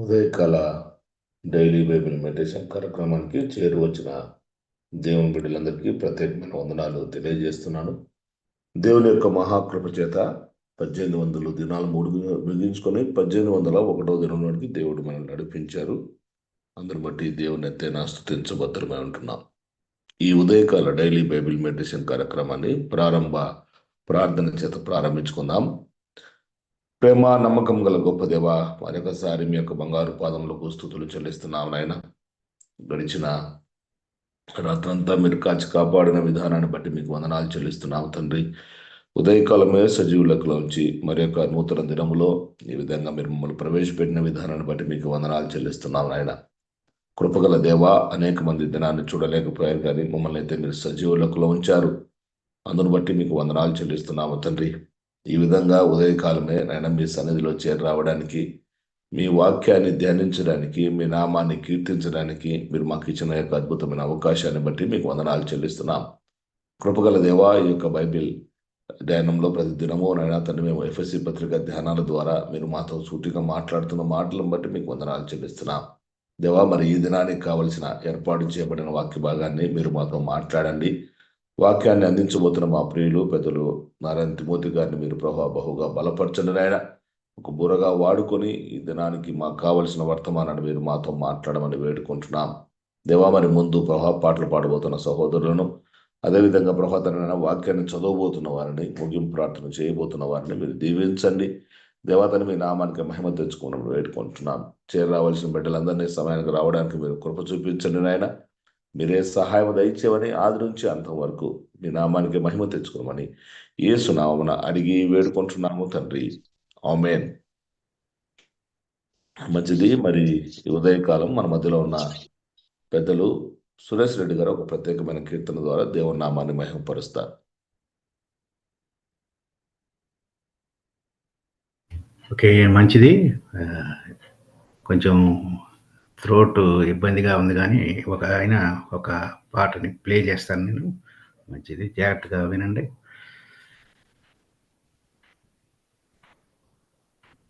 ఉదయకాల daily Bible meditation కార్యక్రమానికి చేరువచ్చిన దేవుని బిడ్డలందరికీ ప్రత్యేకమైన వందనాలు తెలియజేస్తున్నాను. దేవుని యొక్క మహాకృప చేత పద్దెనిమిది వందలు దినాలు మూడు ముగించుకొని పద్దెనిమిది వందల ఒకటో దినం నాటికి దేవుడు మనల్ని నడిపించారు. అందరు బట్టి దేవుని ఎత్తైనా స్థుతించబద్ధమై ఉంటున్నాం. ఈ ఉదయకాల డైలీ బైబిల్ మెడిటేషన్ కార్యక్రమాన్ని ప్రారంభ ప్రార్థన చేత ప్రారంభించుకుందాం. ప్రేమ నమ్మకం గల గొప్ప దేవ మరొకసారి మీ యొక్క బంగారు పాదములకు స్థుతులు చెల్లిస్తున్నాం నాయన. గడిచిన రాత్రంతా మీరు కాచి కాపాడిన విధానాన్ని బట్టి మీకు వందనాలు చెల్లిస్తున్నాం తండ్రి. ఉదయకాలమే సజీవులకులోంచి మరి యొక్క నూతన దినములో ఈ విధంగా మీరు మమ్మల్ని ప్రవేశపెట్టిన విధానాన్ని బట్టి మీకు వందనాలు చెల్లిస్తున్నాం నాయన. కృపగల దేవ అనేక మంది దినాన్ని చూడలేకపోయారు కానీ మమ్మల్ని అయితే మీరు సజీవులకులో ఉంచారు. అందును బట్టి మీకు వందనాలు చెల్లిస్తున్నాము తండ్రి. ఈ విధంగా ఉదయకాలమే నాయన మీ సన్నిధిలో చేరి రావడానికి మీ వాక్యాన్ని ధ్యానించడానికి మీ నామాన్ని కీర్తించడానికి మీరు మాకు ఇచ్చిన యొక్క అద్భుతమైన అవకాశాన్ని బట్టి మీకు వందనాలు చెల్లిస్తున్నాం. కృపగల దేవా ఈ యొక్క బైబిల్ ధ్యానంలో ప్రతి దినము నైనా తండ్రి మేము ఎఫ్ఎస్సి పత్రిక ధ్యానాల ద్వారా మీరు మాతో సూటిగా మాట్లాడుతున్న మాటలను బట్టి మీకు వందనాలు చెల్లిస్తున్నాం. దేవా మరి ఈ దినానికి కావలసిన ఏర్పాటు చేయబడిన వాక్య భాగాన్ని మీరు మాతో మాట్లాడండి. వాక్యాన్ని అందించబోతున్న మా ప్రియులు పెద్దలు నారాయణ తిమోతి గారిని మీరు ప్రభా బహుగా బలపరచండి నాయన. ఒక బుర్రగా వాడుకొని ఈ దినానికి మాకు కావలసిన వర్తమానాన్ని మీరు మాతో మాట్లాడమని వేడుకుంటున్నాం. దేవా మరి ముందు ప్రభా పాటలు పాడబోతున్న సహోదరులను అదేవిధంగా ప్రభాతనైన వాక్యాన్ని చదవబోతున్న వారిని ముగింపు ప్రార్థన చేయబోతున్న వారిని మీరు దీవించండి. దేవతని మీ నామానికి మహిమ తెచ్చుకోవడం వేడుకుంటున్నాం. చేరరావాల్సిన బిడ్డలందరినీ సమయానికి రావడానికి మీరు కృప చూపించండి నాయన. మీరే సహాయం దయచేవని ఆది నుంచి అంతం వరకు మీ నామానికి మహిమ తెచ్చుకోమని ఏసు నామమున అడిగి వేడుకుంటున్నాము తండ్రి. ఆమెన్. మంచిది మరి ఉదయకాలం మన మధ్యలో ఉన్న పెద్దలు సురేష్ రెడ్డి గారు ఒక ప్రత్యేకమైన కీర్తన ద్వారా దేవుని నామాన్ని మహిమపరుస్తారు. ఓకే మంచిది. కొంచెం థ్రోట్ ఇబ్బందిగా ఉంది కానీ ఒక ఆయన ఒక పాటని ప్లే చేస్తాను నేను. మంచిది. జాగ్రత్తగా వినండి.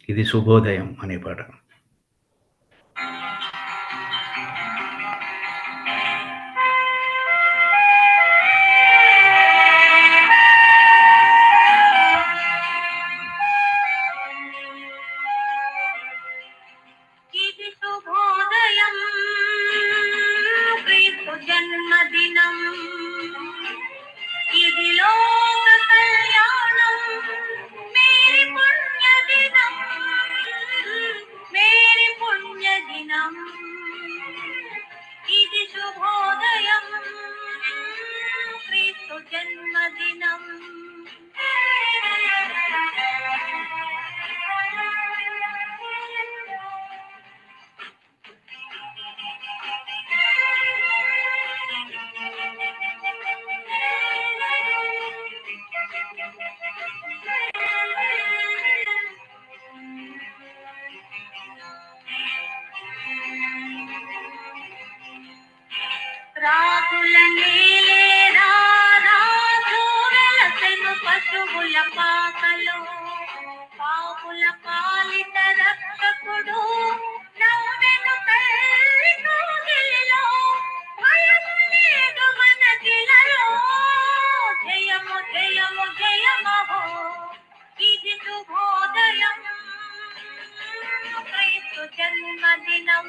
ఇది శుభోదయం అనే పాట. రాకుల నీలే రారాజు వెలసెను పశువుల పాకలో. పాపుల పాలిత రక్షకుడు నవ్వెను కోగిలిలో భయము లేదు జయము జయము జయమహో ఇది శుభోదయం. జన్మదినం.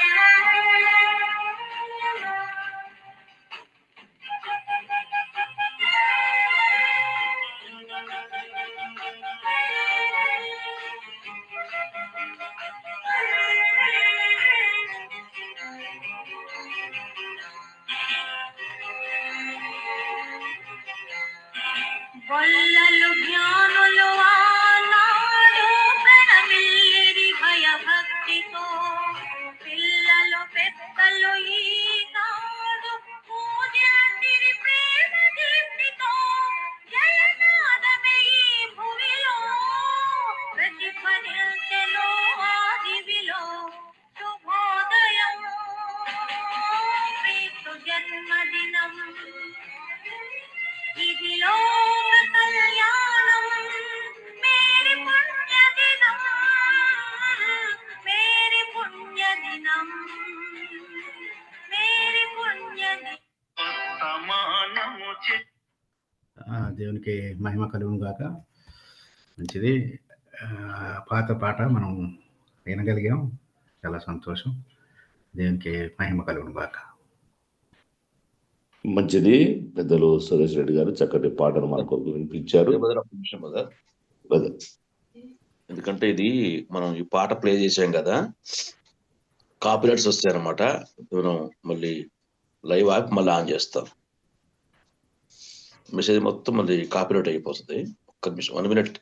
గొల్లలు జ్ఞానులు ఆనాడు ప్రణమిల్లిరి భయభక్తితో. పిల్లలు పెద్దలు ఈ నాడు పూజందిరి ప్రేమ దీప్తితో. జయనాదమే ఈ భూమిలో ప్రతిఫలించెలో ఆదివిలో. శుభోదయం జన్మదినం. ఇదిలో దేవునికి మహిమ కలుగును గాక. మంచిది. ఆ, పాత పాట మనం వినగలిగాం. చాలా సంతోషం. దేవునికి మహిమ కలుగును గాక. మంచిది. పెద్దలు సురేష్ రెడ్డి గారు చక్కటి పాటను మన కొరకు వినిపించారు. ఎందుకంటే ఇది మనం ఈ పాట ప్లే చేసాం కదా. కాపీరైట్స్ వస్తాయి అనమాట మనం మళ్ళీ లైవ్ ఆపి మళ్ళీ ఆన్ చేస్తాం. మెసేజ్ మొత్తం మళ్ళీ కాపీరైట్ అయిపోతుంది. ఒక్క నిమిషం వన్ మినిట్